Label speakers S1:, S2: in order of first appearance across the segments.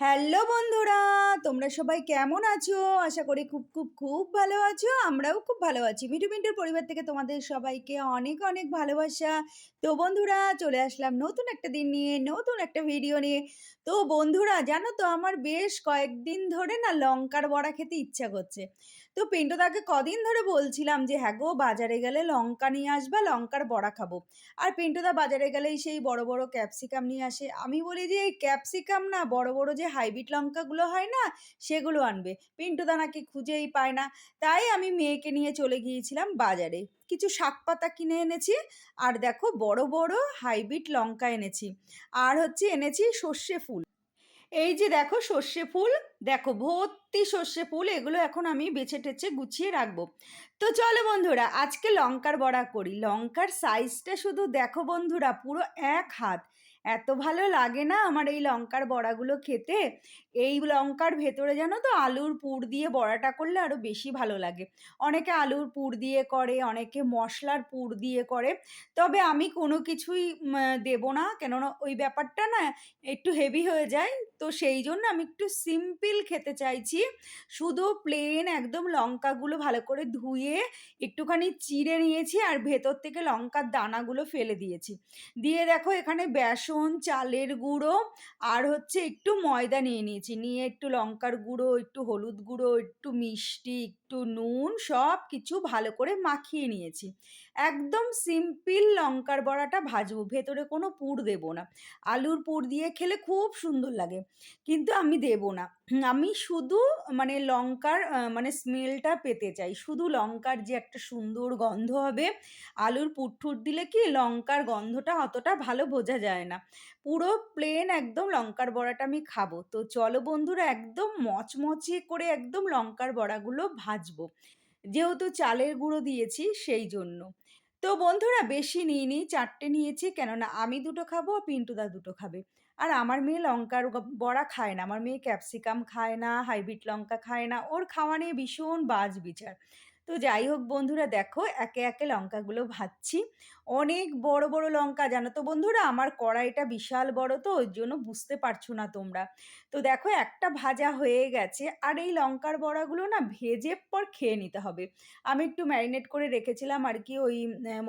S1: Hello বন্ধুরা, তোমরা সবাই কেমন আছো? আশা করি খুব খুব খুব ভালো আছো, আমরাও খুব ভালো আছি। মিঠু মিন্টুর পরিবার থেকে তোমাদের সবাইকে অনেক অনেক ভালোবাসা। তো বন্ধুরা, চলে আসলাম নতুন একটা দিন নিয়ে, নতুন একটা ভিডিও নিয়ে। তো বন্ধুরা, জানো তো, আমার বেশ কয়েকদিন ধরে না লঙ্কার বড়া খেতে ইচ্ছা করছে। তো পিন্টুদাকে কদিন ধরে বলছিলাম যে হ্যাঁ গো, বাজারে গেলে লঙ্কা নিয়ে আসবা, লঙ্কার বড়া খাব। আর পিন্টুদা বাজারে গেলেই সেই বড় বড় ক্যাপসিকাম নিয়ে আসে। আমি বলি যে, এই ক্যাপসিকাম না, বড় বড় যে হাইব্রিড লঙ্কাগুলো হয় না, সেগুলো আনবে। পিন্টুদা নাকি খুঁজেই পায় না। তাই আমি মেয়েকে নিয়ে চলে গিয়েছিলাম বাজারে। কিছু শাক পাতা কিনে এনেছি, আর দেখো বড় বড় হাইব্রিড লঙ্কা এনেছি। আর হচ্ছে এনেছি সর্ষে ফুল। এই যে দেখো সর্ষে ফুল, দেখো ভর্তি সর্ষে ফুল, এগুলো এখন আমি বেছে টেছে গুছিয়ে রাখব। তো চলো বন্ধুরা, আজকে লঙ্কার বড়া করি। লঙ্কার সাইজটা শুধু দেখো বন্ধুরা, পুরো এক হাত। এত ভালো লাগে না আমার এই লঙ্কার বড়াগুলো খেতে? এই লঙ্কার ভেতরে জানো তো, আলুর পুর দিয়ে বড়াটা করলে আরও বেশি ভালো লাগে। অনেকে আলুর পুর দিয়ে করে, অনেকে মশলার পুর দিয়ে করে। তবে আমি কোনো কিছুই দেব না, কেননা ওই ব্যাপারটা না একটু হেভি হয়ে যায়। তো সেই জন্য আমি একটু সিম্পল খেতে চাইছি। শুধু প্লেন একদম লঙ্কাগুলো ভালো করে ধুয়ে একটুখানি চিড়ে নিয়েছি আর ভেতর থেকে লঙ্কার দানাগুলো ফেলে দিয়েছি। দিয়ে দেখো এখানে বেসন, চালের গুঁড়ো আর হচ্ছে একটু ময়দা নিয়ে নিয়েছি। নিয়ে একটু লঙ্কার গুঁড়ো, একটু হলুদ গুঁড়ো, একটু মিষ্টি, একটু নুন সব কিছু ভালো করে মাখিয়ে নিয়েছি। একদম সিম্পল লঙ্কার বড়াটা ভাজবো, ভেতরে কোনো পুর দেব না। আলুর পুর দিয়ে খেলে খুব সুন্দর লাগে। কিন্তু আমি দেব না। আমি শুধু মানে লঙ্কার মানে স্মেলটা পেতে চাই। শুধু লঙ্কার যে একটা সুন্দর গন্ধ হবে, আলুর পুটঠুর দিলে কি লঙ্কার গন্ধটা অতটা ভালো বোঝা যায় না। পুরো প্লেন একদম লঙ্কার বড়াটা আমি খাব। তো চলো বন্ধুরা, একদম মচমচে করে একদম লঙ্কার বড়াগুলো ভাজবো। যেহেতু চালের গুঁড়ো দিয়েছি, সেই জন্য। তো বন্ধুরা বেশি নিইনি চারটে নিয়েছি কেননা আমি দুটো খাব পিন্টুদা দুটো খাবে। আর আমার মেয়ে লঙ্কার বড়া খায় না, আমার মেয়ে ক্যাপসিকাম খায় না, হাইব্রিড লঙ্কা খায় না, ওর খাওয়া নিয়ে ভীষণ বাজ বিচার তো যাই হোক বন্ধুরা, দেখো একে একে লঙ্কাগুলো ভাজছি। অনেক বড় বড় লঙ্কা, জানো তো বন্ধুরা? আমার কড়াইটা বিশাল বড় তো, ওই জন্য বুঝতে পারছ না তোমরা। তো দেখো একটা ভাজা হয়ে গেছে, আর এই লঙ্কার বড়াগুলো না ভেজে পর খেয়ে নিতে হবে। আমি একটু ম্যারিনেট করে রেখেছিলাম আর কি ওই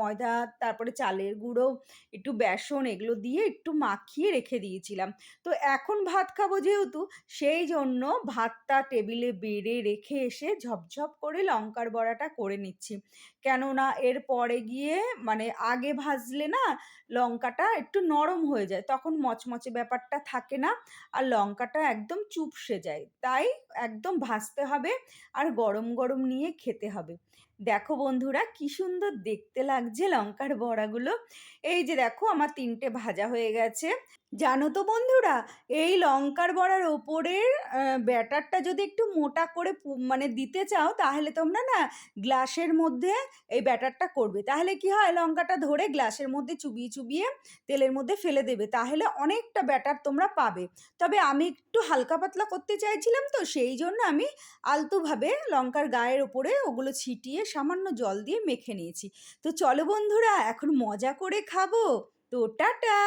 S1: ময়দা, তারপরে চালের গুঁড়ো, একটু বেসন এগুলো দিয়ে একটু মাখিয়ে রেখে দিয়েছিলাম। তো এখন ভাত খাব যেহেতু, সেই জন্য ভাতটা টেবিলে বেড়ে রেখে এসে ঝপঝপ করে লঙ্কার বড়াটা করে নিচ্ছি। কেননা এর পরে গিয়ে মানে আগে ভাজলে না লঙ্কাটা একটু নরম হয়ে যায়, তখন মচমচে ব্যাপারটা থাকে না আর লঙ্কাটা একদম চুপসে যায়। তাই একদম ভাজতে হবে আর গরম গরম নিয়ে খেতে হবে। দেখো বন্ধুরা, কি সুন্দর দেখতে লাগছে লঙ্কার বড়াগুলো। এই যে দেখো, আমার তিনটে ভাজা হয়ে গেছে। জানো তো বন্ধুরা, এই লঙ্কার বড়ার ওপরের ব্যাটারটা যদি একটু মোটা করে মানে দিতে চাও, তাহলে তোমরা না গ্লাসের মধ্যে এই ব্যাটারটা করবে। তাহলে কি হয়, লঙ্কাটা ধরে গ্লাসের মধ্যে চুবিয়ে চুবিয়ে তেলের মধ্যে ফেলে দেবে। তাহলে অনেকটা ব্যাটার তোমরা পাবে। তবে আমি একটু হালকা পাতলা করতে চাইছিলাম তো, সেই জন্য আমি আলতুভাবে লঙ্কার গায়ের ওপরে ওগুলো ছিটিয়ে সামান্য জল দিয়ে মেখে নিয়েছি। তো চলো বন্ধুরা এখন মজা করে খাব। তো টাটা!